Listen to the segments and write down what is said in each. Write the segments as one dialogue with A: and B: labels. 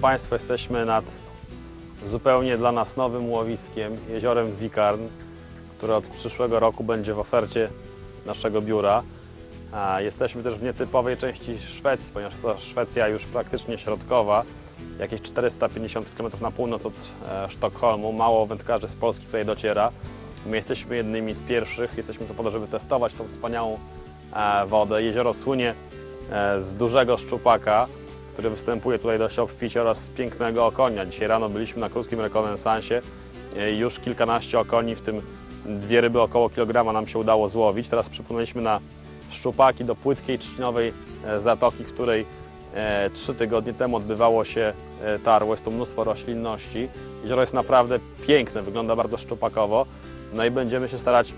A: Państwo, jesteśmy nad zupełnie dla nas nowym łowiskiem, jeziorem Wikarn, które od przyszłego roku będzie w ofercie naszego biura. Jesteśmy też w nietypowej części Szwecji, ponieważ to Szwecja już praktycznie środkowa, jakieś 450 km na północ od e, Sztokholmu. Mało wędkarzy z Polski tutaj dociera. My jesteśmy jednymi z pierwszych, jesteśmy tu po to, żeby testować tą wspaniałą e, wodę. Jezioro słynie e, z dużego szczupaka, który występuje tutaj dość obficie oraz pięknego okonia. Dzisiaj rano byliśmy na krótkim rekonesansie. E, Już kilkanaście okoni, w tym dwie ryby około kilograma nam się udało złowić. Teraz przypłynęliśmy na szczupaki do płytkiej trzcinowej e, zatoki, w której e, trzy tygodnie temu odbywało się tarło. Jest tu mnóstwo roślinności. Jezioro jest naprawdę piękne, wygląda bardzo szczupakowo. No i będziemy się starać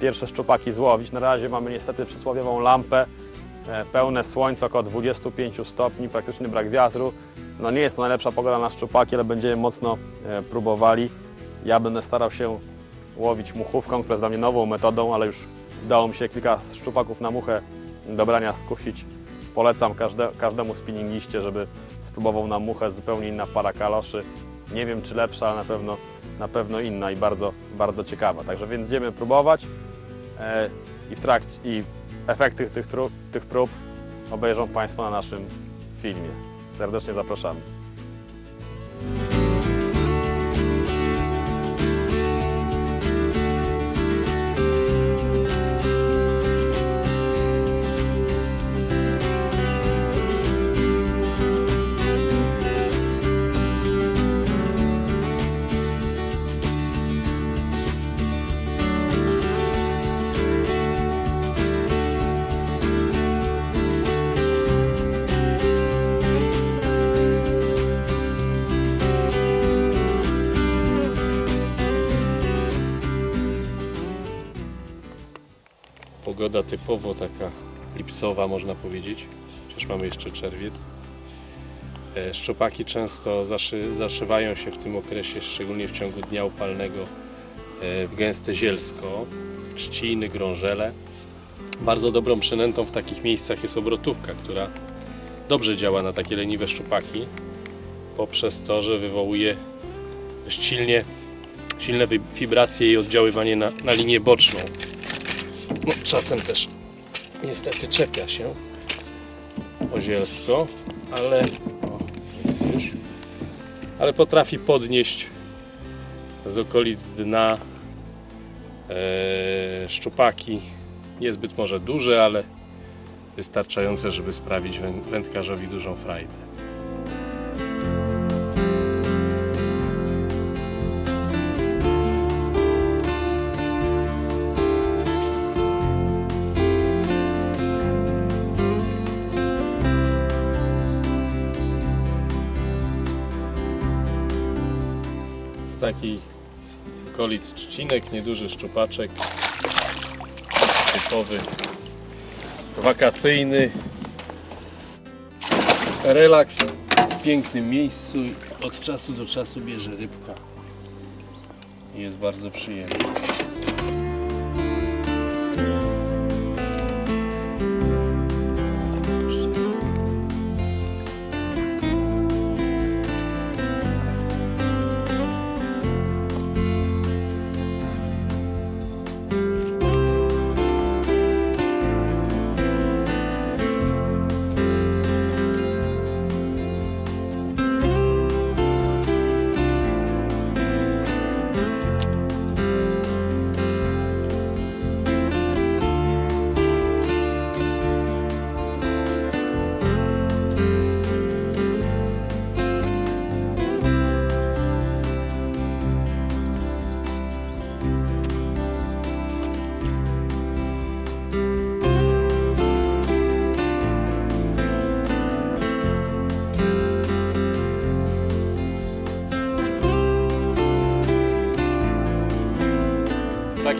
A: pierwsze szczupaki złowić. Na razie mamy niestety przysłowiową lampę, pełne słońce, około 25 stopni, praktyczny brak wiatru. No nie jest to najlepsza pogoda na szczupaki, ale będziemy mocno e, próbowali. Ja będę starał się łowić muchówką, która jest dla mnie nową metodą, ale już udało mi się kilka szczupaków na muchę do brania skusić. Polecam każde, każdemu spinningiście, żeby spróbował na muchę zupełnie inna para kaloszy. Nie wiem czy lepsza, ale na pewno, na pewno inna i bardzo, bardzo ciekawa. Także więc będziemy próbować e, i w trakcie i efekty tych, tych prób obejrzą Państwo na naszym filmie. Serdecznie zapraszamy.
B: Pogoda typowo taka lipcowa można powiedzieć, chociaż mamy jeszcze czerwiec. E, Szczupaki często zaszy, zaszywają się w tym okresie, szczególnie w ciągu dnia upalnego, e, w gęste zielsko, trzciny, grążele. Bardzo dobrą przynętą w takich miejscach jest obrotówka, która dobrze działa na takie leniwe szczupaki, poprzez to, że wywołuje silnie, silne wi- wibracje i oddziaływanie na, na linię boczną. No, czasem też niestety czepia się ozielsko, ale o, jest już. Ale potrafi podnieść z okolic dna e, szczupaki. Niezbyt może duże, ale wystarczające, żeby sprawić wę- wędkarzowi dużą frajdę. Okolic trzcinek, nieduży szczupaczek, typowy wakacyjny. Relaks w pięknym miejscu od czasu do czasu bierze rybka. Jest bardzo przyjemny.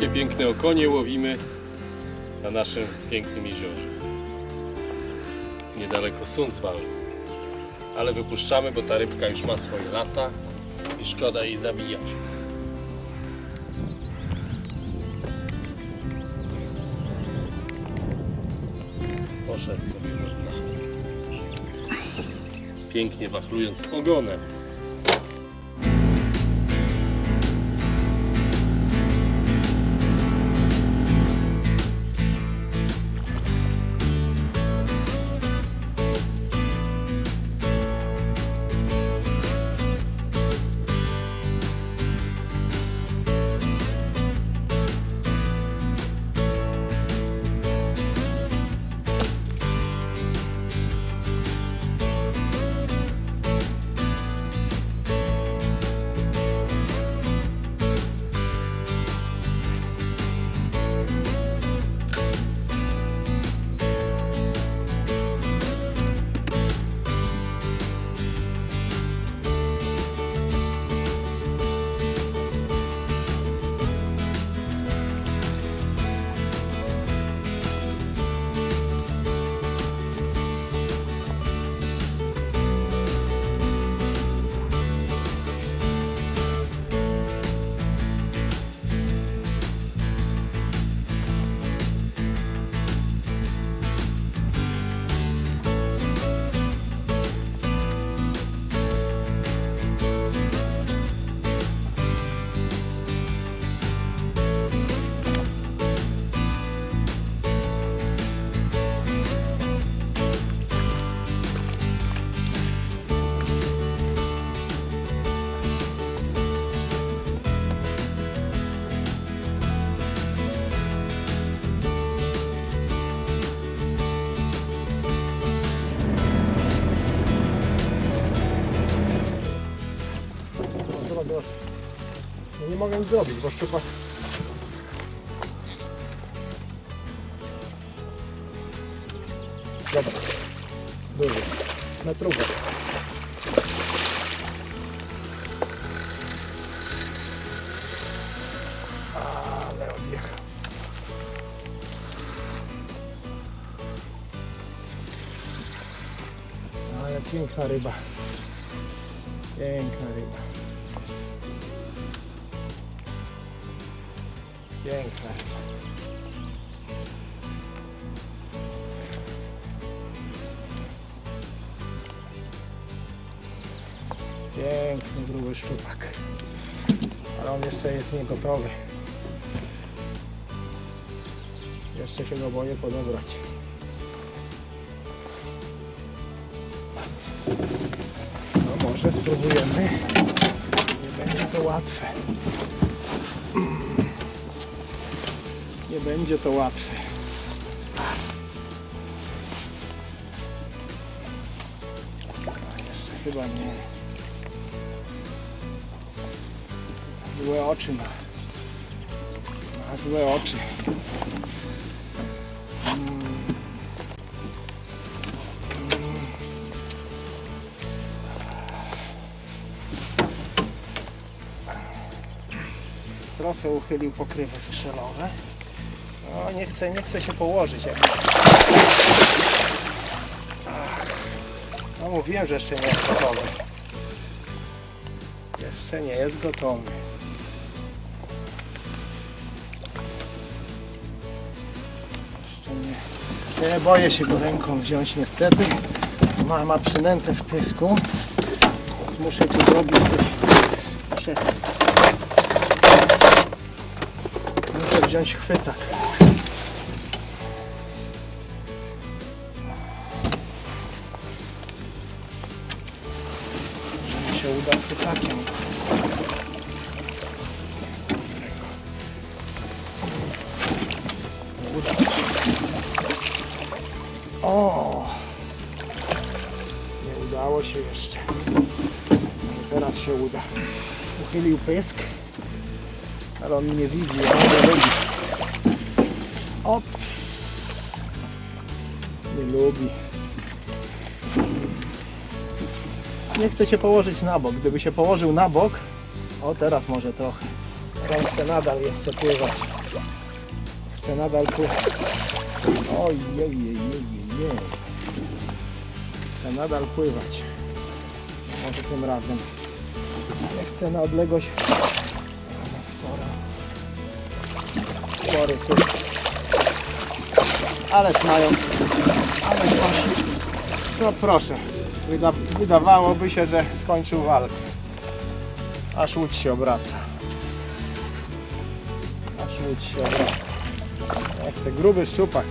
B: Takie piękne okonie łowimy na naszym pięknym jeziorze. Niedaleko Sundsvall. Ale wypuszczamy, bo ta rybka już ma swoje lata i szkoda jej zabijać. Poszedł sobie do dna. Pięknie wachlując ogonem.
C: Mogę zrobić, bo szczupak Dobra, duży, metrówek. Ale odjechał. Ale piękna ryba. Piękna ryba. Piękna ryba. Piękny, gruby szczupak. Ale on jeszcze jest niegotowy. Jeszcze się go boję podebrać. No może spróbujemy. Nie będzie to łatwe. Nie będzie to łatwe. Jeszcze chyba nie. Złe oczy ma. Ma złe oczy. Trochę uchylił pokrywy skrzelowe. No nie chce, nie chce się położyć. Jak... No mówiłem, że jeszcze nie jest gotowy. Jeszcze nie jest gotowy. Jeszcze nie. Nie boję się go ręką wziąć niestety. Ma, ma przynętę w pysku. Muszę tu zrobić coś. Wziąć chwytak. Mi się uda chwytakiem. Uda. O! Nie udało się jeszcze. Teraz się uda. Uchylił pysk. Ale on mnie widzi. Ops. Nie lubi. Nie chce się położyć na bok. Gdyby się położył na bok, o teraz może trochę. Rączkę nadal jeszcze pływać. Chcę nadal tu... Oj, jej, jej, jej, jej. Chcę nadal pływać. Może tym razem. Ale chcę na odległość... Spora. Spory tu. Ależ mają... Ależ mają... No proszę. Wyda wydawałoby się, że skończył walkę. Aż łódź się obraca. Aż łódź się obraca. Jak ten gruby szczupak.